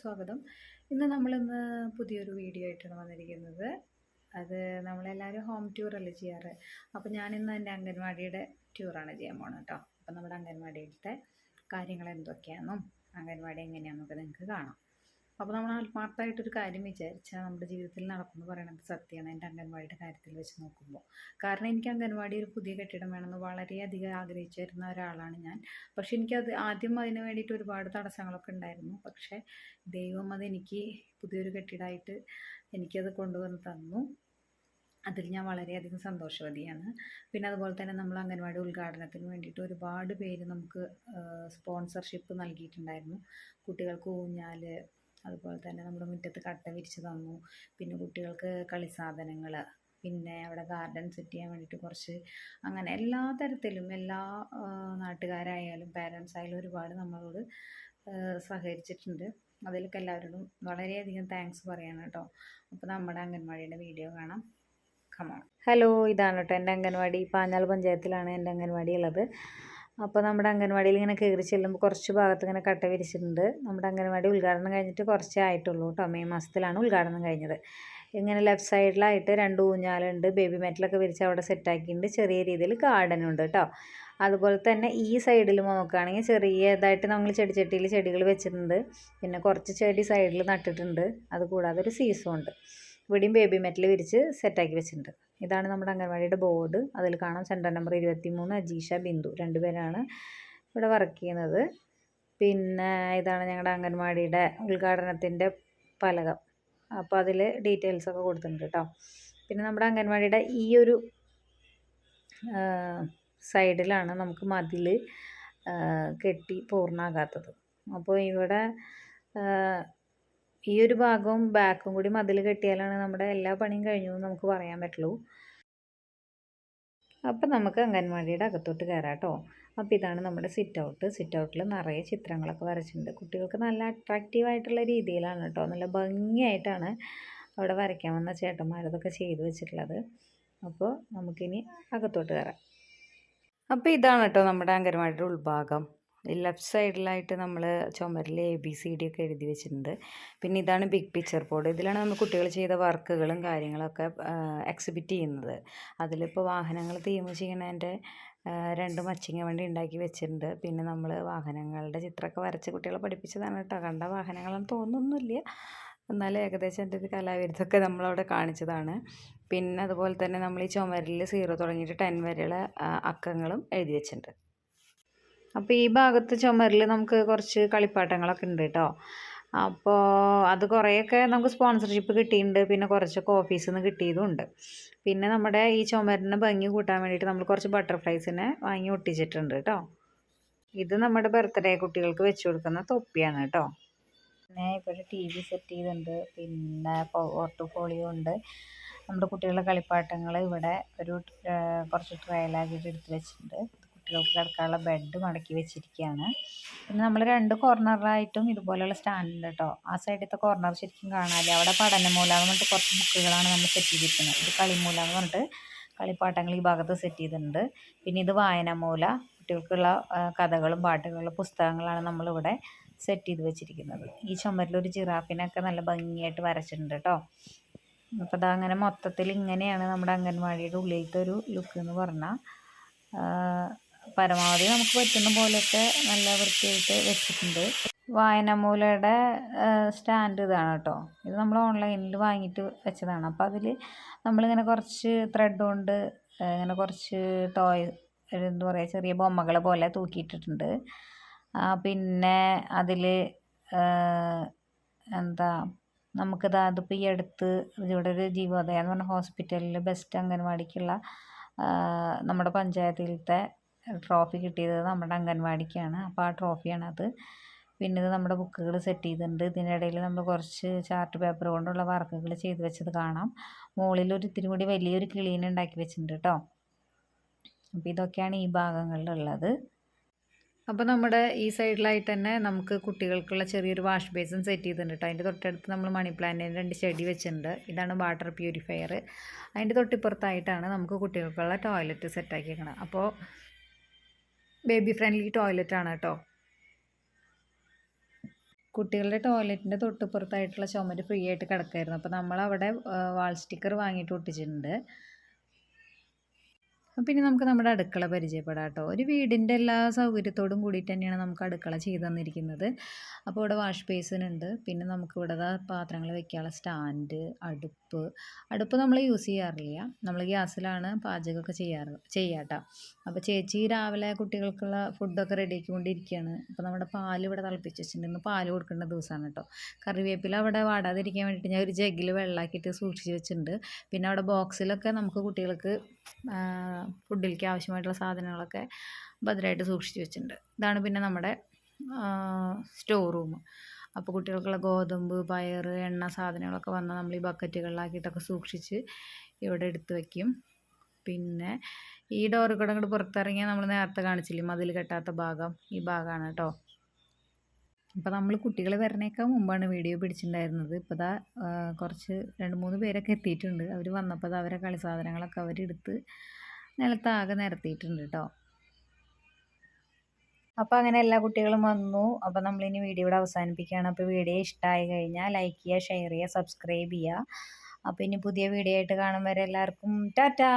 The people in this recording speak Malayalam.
സ്വാഗതം. ഇന്ന് നമ്മളിന്ന് പുതിയൊരു വീഡിയോ ആയിട്ടാണ് വന്നിരിക്കുന്നത്. അത് നമ്മളെല്ലാവരും ഹോം ടൂർ അല്ലേ ചെയ്യാറ്? അപ്പോൾ ഞാനിന്ന് എന്റെ അംഗൻവാടിയുടെ ടൂറാണ് ചെയ്യാൻ പോകുന്നത് കേട്ടോ അപ്പോൾ നമ്മുടെ അംഗൻവാടിയിലത്തെ കാര്യങ്ങൾ എന്തൊക്കെയാണെന്നും അംഗൻവാടി എങ്ങനെയാണെന്നൊക്കെ നിങ്ങൾക്ക് കാണാം. അപ്പോൾ നമ്മൾ ആത്മാർത്ഥമായിട്ടൊരു കാര്യം വിചാരിച്ചാൽ നമ്മുടെ ജീവിതത്തിൽ നടക്കുമെന്ന് പറയുന്നത് സത്യമാണ് എന്റെ അംഗൻവാടിയുടെ കാര്യത്തിൽ വെച്ച് നോക്കുമ്പോൾ കാരണം എനിക്ക് അംഗൻവാടി ഒരു പുതിയ കെട്ടിടം വേണമെന്ന് വളരെയധികം ആഗ്രഹിച്ചിരുന്ന ഒരാളാണ് ഞാൻ. പക്ഷെ എനിക്കത് ആദ്യം അതിന് വേണ്ടിയിട്ട് ഒരുപാട് തടസ്സങ്ങളൊക്കെ ഉണ്ടായിരുന്നു. പക്ഷേ ദൈവം അതെനിക്ക് പുതിയൊരു കെട്ടിടമായിട്ട് എനിക്കത് കൊണ്ടുവന്ന് തന്നു. അതിൽ ഞാൻ വളരെയധികം സന്തോഷവതിയാണ്. പിന്നെ അതുപോലെ തന്നെ നമ്മൾ അംഗൻവാടി ഉദ്ഘാടനത്തിന് വേണ്ടിയിട്ട് ഒരുപാട് പേര് നമുക്ക് സ്പോൺസർഷിപ്പ് നൽകിയിട്ടുണ്ടായിരുന്നു. കുട്ടികൾക്ക് ഊഞ്ഞാൽ അതുപോലെ തന്നെ നമ്മുടെ മുറ്റത്ത് കട്ട വിരിച്ച് തന്നു. പിന്നെ കുട്ടികൾക്ക് കളി സാധനങ്ങൾ പിന്നെ അവിടെ ഗാർഡൻ സെറ്റ് ചെയ്യാൻ വേണ്ടിയിട്ട് കുറച്ച് അങ്ങനെ എല്ലാ തരത്തിലും എല്ലാ നാട്ടുകാരായാലും പാരൻസ് ആയാലും ഒരുപാട് നമ്മളോട് സഹകരിച്ചിട്ടുണ്ട്. അതിലൊക്കെ എല്ലാവരോടും വളരെയധികം താങ്ക്സ് പറയണം കേട്ടോ. അപ്പോൾ നമ്മുടെ അംഗൻവാടിയുടെ വീഡിയോ കാണാം. കമോൺ ഹലോ ഇതാണ് കേട്ടോ എന്റെ അംഗൻവാടി. പാഞ്ഞാൽ പഞ്ചായത്തിലാണ് എന്റെ അംഗൻവാടി ഉള്ളത്. അപ്പോൾ നമ്മുടെ അംഗൻവാടിയിൽ ഇങ്ങനെ കയറി ചെല്ലുമ്പോൾ കുറച്ച് ഭാഗത്ത് ഇങ്ങനെ കട്ട വിരിച്ചിട്ടുണ്ട്. നമ്മുടെ അംഗൻവാടി ഉദ്ഘാടനം കഴിഞ്ഞിട്ട് കുറച്ചേ ആയിട്ടുള്ളൂ കേട്ടോ. മെയ് മാസത്തിലാണ് ഉദ്ഘാടനം കഴിഞ്ഞത്. ഇങ്ങനെ ലെഫ്റ്റ് സൈഡിലായിട്ട് രണ്ട് ഊഞ്ഞാലുണ്ട് ബേബി മെറ്റലൊക്കെ വിരിച്ച് അവിടെ സെറ്റാക്കിയിട്ടുണ്ട് ചെറിയ രീതിയിൽ ഗാർഡനുണ്ട് കേട്ടോ. അതുപോലെ തന്നെ ഈ സൈഡിൽ നോക്കുകയാണെങ്കിൽ ചെറിയതായിട്ട് നമ്മൾ ചെടിച്ചട്ടിയിൽ ചെടികൾ വെച്ചിട്ടുണ്ട്. പിന്നെ കുറച്ച് ചെടി സൈഡിൽ നട്ടിട്ടുണ്ട്. അതുകൂടാതെ ഒരു സീസോ ഉണ്ട്. ഇവിടെയും ബേബി മെറ്റൽ വിരിച്ച് സെറ്റാക്കി വെച്ചിട്ടുണ്ട്. ഇതാണ് നമ്മുടെ അംഗൻവാടിയുടെ ബോർഡ്. അതിൽ കാണാം സെന്റർ നമ്പർ ഇരുപത്തി മൂന്ന് അജീഷ ബിന്ദു രണ്ടുപേരാണ് ഇവിടെ വർക്ക് ചെയ്യുന്നത്. പിന്നെ ഇതാണ് ഞങ്ങളുടെ അംഗൻവാടിയുടെ ഉദ്ഘാടനത്തിന്റെ പലകം. അപ്പോൾ അതിൽ ഡീറ്റെയിൽസ് ഒക്കെ കൊടുത്തിട്ടുണ്ട് കേട്ടോ. പിന്നെ നമ്മുടെ അംഗൻവാടിയുടെ ഈ ഒരു സൈഡിലാണ് നമുക്ക് മതിൽ കെട്ടി പൂർണമാകാത്തത്. അപ്പോൾ ഇവിടെ ഈ ഒരു ഭാഗവും ബാക്കും കൂടി മതിൽ കെട്ടിയാലാണ് നമ്മുടെ എല്ലാ പണിയും കഴിഞ്ഞു എന്ന് നമുക്ക് പറയാൻ പറ്റുള്ളൂ. അപ്പം നമുക്ക് അംഗൻവാടിയുടെ അകത്തോട്ട് കയറാം കേട്ടോ. അപ്പോൾ ഇതാണ് നമ്മുടെ സിറ്റ് ഔട്ട് സിറ്റ് ഔട്ടിൽ നിറയെ ചിത്രങ്ങളൊക്കെ വരച്ചിട്ടുണ്ട്. കുട്ടികൾക്ക് നല്ല അട്രാക്റ്റീവായിട്ടുള്ള രീതിയിലാണ് കേട്ടോ. നല്ല ഭംഗിയായിട്ടാണ് അവിടെ വരയ്ക്കാൻ വന്ന ചേട്ടന്മാരതൊക്കെ ചെയ്തു വെച്ചിട്ടുള്ളത്. അപ്പോൾ നമുക്കിനി അകത്തോട്ട് കയറാം. അപ്പോൾ ഇതാണ് കേട്ടോ നമ്മുടെ അംഗൻവാടിയുടെ ഉൾഭാഗം. ലെഫ്റ്റ് സൈഡിലായിട്ട് നമ്മൾ ചുമരിൽ എ ബി സി ഡി ഒക്കെ എഴുതി വെച്ചിട്ടുണ്ട്. പിന്നെ ഇതാണ് ബിഗ് പിക്ചർ ബോർഡ് ഇതിലാണ് നമ്മൾ കുട്ടികൾ ചെയ്ത വർക്കുകളും കാര്യങ്ങളൊക്കെ എക്സിബിറ്റ് ചെയ്യുന്നത്. അതിലിപ്പോൾ വാഹനങ്ങൾ തീം ചെയ്യണതിന്റെ രണ്ട് മച്ചിങ്ങ വണ്ടി ഉണ്ടാക്കി വെച്ചിട്ടുണ്ട്. പിന്നെ നമ്മൾ വാഹനങ്ങളുടെ ചിത്രമൊക്കെ വരച്ച് കുട്ടികളെ പഠിപ്പിച്ചതാണ് കേട്ടോ. കണ്ട വാഹനങ്ങളെന്ന് തോന്നുന്നില്ല എന്നാലും ഏകദേശം എന്റെ ഒരു കലാവിരുദ്ധമൊക്കെ നമ്മളവിടെ കാണിച്ചതാണ്. പിന്നെ അതുപോലെ തന്നെ നമ്മൾ ഈ ചുമരിൽ സീറോ തുടങ്ങിയിട്ട് ടെൻ വരെയുള്ള അക്കങ്ങളും എഴുതി വെച്ചിട്ടുണ്ട്. അപ്പോൾ ഈ ഭാഗത്ത് ചുമരിൽ നമുക്ക് കുറച്ച് കളിപ്പാട്ടങ്ങളൊക്കെ ഉണ്ട് കേട്ടോ അപ്പോൾ അത് കുറേയൊക്കെ നമുക്ക് സ്പോൺസർഷിപ്പ് കിട്ടിയിട്ടുണ്ട്. പിന്നെ കുറച്ചൊക്കെ ഓഫീസിൽ നിന്ന് കിട്ടിയതും ഉണ്ട്. പിന്നെ നമ്മുടെ ഈ ചുമരിന് ഭംഗി കൂട്ടാൻ വേണ്ടിയിട്ട് നമ്മൾ കുറച്ച് ബട്ടർഫ്ലൈസിനെ വാങ്ങി ഒട്ടിച്ചിട്ടുണ്ട് കേട്ടോ ഇത് നമ്മുടെ ബർത്ത്ഡേ കുട്ടികൾക്ക് വെച്ച് കൊടുക്കുന്ന തൊപ്പിയാണ് കേട്ടോ പിന്നെ ഇവിടെ ടി വി സെറ്റ് ചെയ്തിട്ടുണ്ട്. പിന്നെ പോർട്ട്ഫോളിയോ ഉണ്ട്. നമ്മുടെ കുട്ടികളുടെ കളിപ്പാട്ടങ്ങൾ ഇവിടെ ഒരു കുറച്ച് ട്രയലാക്കിയിട്ട് എടുത്ത് വെച്ചിട്ടുണ്ട്. കുട്ടികൾക്ക് കിടക്കാനുള്ള ബെഡ് മടക്കി വെച്ചിരിക്കുകയാണ് പിന്നെ നമ്മൾ രണ്ട് കോർണറായിട്ടും ഇതുപോലെയുള്ള സ്റ്റാൻഡ് ഉണ്ട് കേട്ടോ ആ സൈഡിലത്തെ കോർണർ ശരിക്കും കാണാതെ അവിടെ പഠനമൂല എന്ന് പറഞ്ഞിട്ട് കുറച്ച് ബുക്കുകളാണ് നമ്മൾ സെറ്റ് ചെയ്തിരിക്കുന്നത്. ഇത് കളിമൂല എന്ന് പറഞ്ഞിട്ട് കളിപ്പാട്ടങ്ങൾ ഈ ഭാഗത്ത് സെറ്റ് ചെയ്തിട്ടുണ്ട്. പിന്നെ ഇത് വായന വായനമൂല. കുട്ടികൾക്കുള്ള കഥകളും പാട്ടുകളും പുസ്തകങ്ങളാണ് നമ്മളിവിടെ സെറ്റ് ചെയ്ത് വെച്ചിരിക്കുന്നത്. ഈ ചുമരിലൊരു ജിറാഫിനൊക്കെ നല്ല ഭംഗിയായിട്ട് വരച്ചിട്ടുണ്ട് കേട്ടോ അപ്പോൾ അതങ്ങനെ മൊത്തത്തിൽ ഇങ്ങനെയാണ് നമ്മുടെ അംഗൻവാടിയുടെ ഉള്ളിലത്തെ ഒരു ലുക്ക് എന്ന് പറഞ്ഞാൽ പരമാവധി നമുക്ക് പറ്റുന്ന പോലെയൊക്കെ നല്ല വൃത്തിയായിട്ട് വെച്ചിട്ടുണ്ട്. വായനമൂലയുടെ സ്റ്റാൻഡ് ഇതാണ് കേട്ടോ. ഇത് നമ്മൾ ഓൺലൈനിൽ വാങ്ങിയിട്ട് വെച്ചതാണ്. അപ്പോൾ അതിൽ നമ്മളിങ്ങനെ കുറച്ച് ത്രെഡ് കൊണ്ട് ഇങ്ങനെ കുറച്ച് ടോയ് എന്താ പറയുക ചെറിയ ബൊമ്മകൾ പോലെ തൂക്കിയിട്ടിട്ടുണ്ട്. പിന്നെ അതിൽ എന്താ നമുക്കിത് അതിപ്പോൾ ഈ അടുത്ത് ഇവിടെ ഒരു ജീവോദയ എന്ന് പറഞ്ഞ ഹോസ്പിറ്റലിൽ ബെസ്റ്റ് അംഗൻവാടിക്കുള്ള നമ്മുടെ പഞ്ചായത്തിലത്തെ ട്രോഫി കിട്ടിയത് നമ്മുടെ അംഗൻവാടിക്കാണ്. അപ്പോൾ ആ ട്രോഫിയാണത്. പിന്നെ ഇത് നമ്മുടെ ബുക്കുകൾ സെറ്റ് ചെയ്തിട്ടുണ്ട്. ഇതിനിടയിൽ നമ്മൾ കുറച്ച് ചാർട്ട് പേപ്പർ കൊണ്ടുള്ള വർക്കുകൾ ചെയ്ത് വെച്ചത് കാണാം. മുകളിൽ ഒരു ഇത്തിരി കൂടി വലിയൊരു കിളീനെ ഉണ്ടാക്കി വെച്ചിട്ടുണ്ട് കേട്ടോ. അപ്പോൾ ഇതൊക്കെയാണ് ഈ ഭാഗങ്ങളിലുള്ളത്. അപ്പോൾ നമ്മുടെ ഈ സൈഡിലായിട്ട് തന്നെ നമുക്ക് കുട്ടികൾക്കുള്ള ചെറിയൊരു വാഷ് ബേസിൻ സെറ്റ് ചെയ്തിട്ടുണ്ട് കേട്ടോ. അതിന്റെ തൊട്ടടുത്ത് നമ്മൾ മണി പ്ലാന്റിന്റെ രണ്ട് ചെടി വെച്ചിട്ടുണ്ട്. ഇതാണ് വാട്ടർ പ്യൂരിഫയർ. അതിന്റെ തൊട്ടിപ്പുറത്തായിട്ടാണ് നമുക്ക് കുട്ടികൾക്കുള്ള ടോയ്ലറ്റ് സെറ്റാക്കിയേക്കണം അപ്പോൾ ബേബി ഫ്രണ്ട്ലി ടോയ്ലറ്റ് ആണ് കേട്ടോ. കുട്ടികളുടെ ടോയ്ലറ്റിന്റെ തൊട്ടുപുറത്തായിട്ടുള്ള ചുമര് ഫ്രീ ആയിട്ട് കിടക്കായിരുന്നു. അപ്പോൾ നമ്മളവിടെ വാൾ സ്റ്റിക്കർ വാങ്ങിയിട്ട് ഒട്ടിച്ചിട്ടുണ്ട്. പിന്നെ നമുക്ക് നമ്മുടെ അടുക്കള പരിചയപ്പെടാം കേട്ടോ. ഒരു വീടിന്റെ എല്ലാ സൗകര്യത്തോടും കൂടിയിട്ട് തന്നെയാണ് നമുക്ക് അടുക്കള ചെയ്തു തന്നിരിക്കുന്നത്. അപ്പോൾ ഇവിടെ വാഷ് ബേസിനുണ്ട്. പിന്നെ നമുക്ക് ഇവിടെ പാത്രങ്ങൾ വെക്കാനുള്ള സ്റ്റാൻഡ് അടുപ്പ് അടുപ്പ്. അടുപ്പ് നമ്മൾ യൂസ് ചെയ്യാറില്ല. നമ്മൾ ഗ്യാസിലാണ് പാചകമൊക്കെ ചെയ്യാറ് ചെയ്യാട്ടോ. അപ്പോൾ ചേച്ചി രാവിലെ കുട്ടികൾക്കുള്ള ഫുഡൊക്കെ റെഡിയാക്കിക്കൊണ്ടിരിക്കുകയാണ് അപ്പോൾ നമ്മുടെ പാൽ ഇവിടെ തിളപ്പിച്ച് വെച്ചിട്ടുണ്ട്. ഇന്ന് പാൽ കൊടുക്കേണ്ട ദിവസമാണ് കേട്ടോ. കറിവേപ്പില അവിടെ വാടാതിരിക്കാൻ വേണ്ടിയിട്ട് ഞാൻ ഒരു ജഗ്ഗിൽ വെള്ളമാക്കിയിട്ട് സൂക്ഷിച്ച് വെച്ചിട്ടുണ്ട്. പിന്നെ അവിടെ ബോക്സിലൊക്കെ നമുക്ക് കുട്ടികൾക്ക് ഫുഡിലേക്ക് ആവശ്യമായിട്ടുള്ള സാധനങ്ങളൊക്കെ ഭദ്രമായിട്ട് സൂക്ഷിച്ച് വെച്ചിട്ടുണ്ട്. ഇതാണ് പിന്നെ നമ്മുടെ സ്റ്റോർ റൂം. അപ്പോൾ കുട്ടികൾക്കുള്ള ഗോതമ്പ് പയർ എണ്ണ സാധനങ്ങളൊക്കെ വന്നാൽ നമ്മൾ ഈ ബക്കറ്റുകളിലാക്കിയിട്ടൊക്കെ സൂക്ഷിച്ച് ഇവിടെ എടുത്ത് വയ്ക്കും പിന്നെ ഈ ഡോറ് കൂടെ അങ്ങോട്ട് പുറത്തിറങ്ങിയാൽ നമ്മൾ നേരത്തെ കാണിച്ചില്ലേ മതിൽ കെട്ടാത്ത ഭാഗം ഈ ഭാഗമാണ് കേട്ടോ. അപ്പോൾ നമ്മൾ കുട്ടികൾ വരണേക്കാൾ മുമ്പാണ് വീഡിയോ പിടിച്ചിട്ടുണ്ടായിരുന്നത്. ഇപ്പോൾ ദാ കുറച്ച് രണ്ട് മൂന്ന് പേരൊക്കെ എത്തിയിട്ടുണ്ട്. അവർ വന്നപ്പോൾ അവരെ കളി സാധനങ്ങളൊക്കെ അവരെടുത്ത് നിലത്താകെ നിരത്തിയിട്ടുണ്ട് കേട്ടോ. അപ്പോൾ അങ്ങനെ എല്ലാ കുട്ടികളും വന്നു. അപ്പോൾ നമ്മളിനി വീഡിയോ ഇവിടെ അവസാനിപ്പിക്കുകയാണ്. അപ്പോൾ വീഡിയോ ഇഷ്ടമായി കഴിഞ്ഞാൽ ലൈക്ക് ചെയ്യുക ഷെയർ ചെയ്യുക സബ്സ്ക്രൈബ് ചെയ്യുക. അപ്പോൾ ഇനി പുതിയ വീഡിയോ ആയിട്ട് കാണും വരെ എല്ലാവർക്കും ടാറ്റാ!